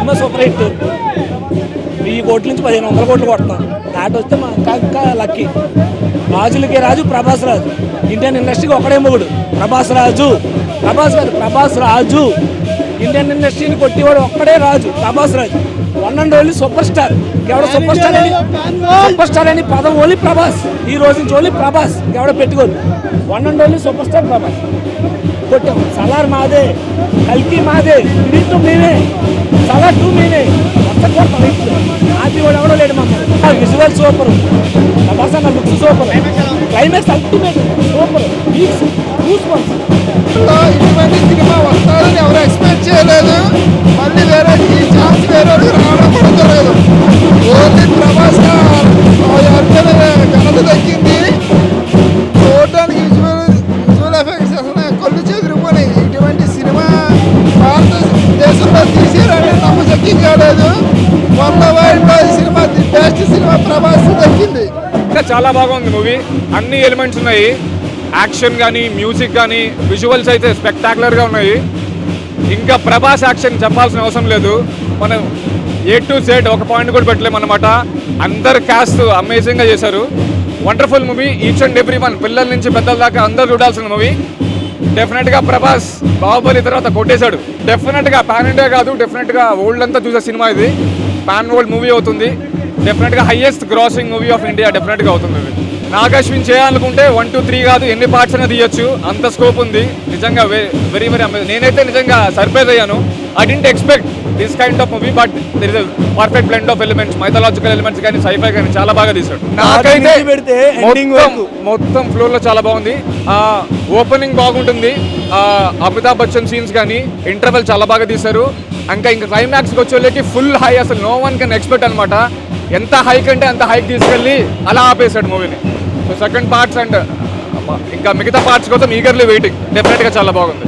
Cinema super hit. వెయ్యి కోట్ల నుంచి పదిహేను వందల కోట్లు కొడతాం దాటి వస్తే మా ఇంకా ఇంకా లక్కీ. రాజులకి రాజు ప్రభాస్ రాజు. ఇండియన్ ఇండస్ట్రీకి ఒకడే మొగుడు. ప్రభాస్ రాజు. ప్రభాస్ కాదు ప్రభాస్ రాజు. ఇండియన్ ఇండస్ట్రీని కొట్టేవాడు ఒక్కడే Raju Prabhas Raju. One and only super star. ఎవడ సూపర్ స్టార్ అని సూపర్ స్టార్ అని పదం ఓన్లీ ప్రభాస్. ఈ రోజు నుంచి ఓన్లీ ప్రభాస్. ఎవడ పెట్టుకోదు one and only super star Prabhas. కొట్టాం. సలార్ మాదే కల్కి మాదే త్రీ మేమే. చాలా టూ మేమే మొత్తం కొడతాం ఇప్పుడు ఆపి వాడు ఎవడో లేడు మమ్మల్ని విజువల్ సూపర్ ప్రభాస్ అన్న looks super climax ultimate super weeks గూస్ ఇటువంటి సినిమా వస్తారని ఎవరు ఎక్స్పెక్ట్ చేయలేదు. మళ్ళీ వేరే ఈ ఛాన్స్ వేరే రావడం కూడా జరగదు. ఓన్లీ ప్రభాస్ అర్జున ఘనత దక్కింది. చూడడానికి విజువల్ విజువల్ ఎఫెక్ట్స్ అసలు కళ్ళు చెదిరిపోయి ఇటువంటి సినిమా భారతదేశంలో ఎవరికి కాలేదు. వంద వారిలో సినిమా ది బెస్ట్ సినిమా ప్రభాస్ దక్కింది. ఇంకా చాలా బాగుంది మూవీ. అన్ని ఎలిమెంట్స్ ఉన్నాయి. యాక్షన్ కానీ మ్యూజిక్ కానీ విజువల్స్ అయితే స్పెక్టాకులర్గా ఉన్నాయి. ఇంకా ప్రభాస్ యాక్షన్ చెప్పాల్సిన అవసరం లేదు. మనం ఏ టు జెడ్ ఒక పాయింట్ కూడా పెట్టలేము అనమాట అందరు క్యాస్ట్ అమేజింగ్గా చేశారు. Wonderful movie each and every one పిల్లల నుంచి పెద్దల దాకా అందరూ చూడాల్సిన మూవీ డెఫినెట్గా ప్రభాస్ బాహుబలి తర్వాత కొట్టేశాడు. డెఫినెట్గా పాన్ ఇండియా కాదు డెఫినెట్గా వరల్డ్ అంతా చూసే సినిమా ఇది. పాన్ వరల్డ్ మూవీ అవుతుంది. డెఫినెట్గా highest grossing movie of India డెఫినెట్గా అవుతుంది ఇది. నాగశ్విన్ చేయాలనుకుంటే వన్ టూ త్రీ కాదు ఎన్ని పార్ట్స్ అయినా తీయొచ్చు. అంత స్కోప్ ఉంది. నిజంగా వెరీ వెరీ నేనైతే నిజంగా సర్ప్రైజ్ అయ్యాను. I didn't expect this kind of movie but there is perfect blend of elements mythological elements కానీ సైఫై కానీ చాలా బాగా తీశాడు. నాకైతే మొత్తం వరకు. మొత్తం ఫ్లోర్లో చాలా బాగుంది. ఓపెనింగ్ బాగుంటుంది. ఆ, అమితాబ్ బచ్చన్ సీన్స్ కానీ ఇంటర్వెల్ చాలా బాగా తీశారు. ఇంకా ఇంకా క్లైమాక్స్ వచ్చేళ్ళకి ఫుల్ హై అసలు నో వన్ కెన్ ఎక్స్పెక్ట్ అనమాట ఎంత హైక్ అంటే అంత హైక్ తీసుకెళ్ళి అలా ఆపేశాడు మూవీని సెకండ్ పార్ట్స్ అండ్ ఇంకా మిగతా పార్ట్స్ కోసం ఈగర్లీ వెయిటింగ్ డెఫినెట్గా చాలా బాగుంది.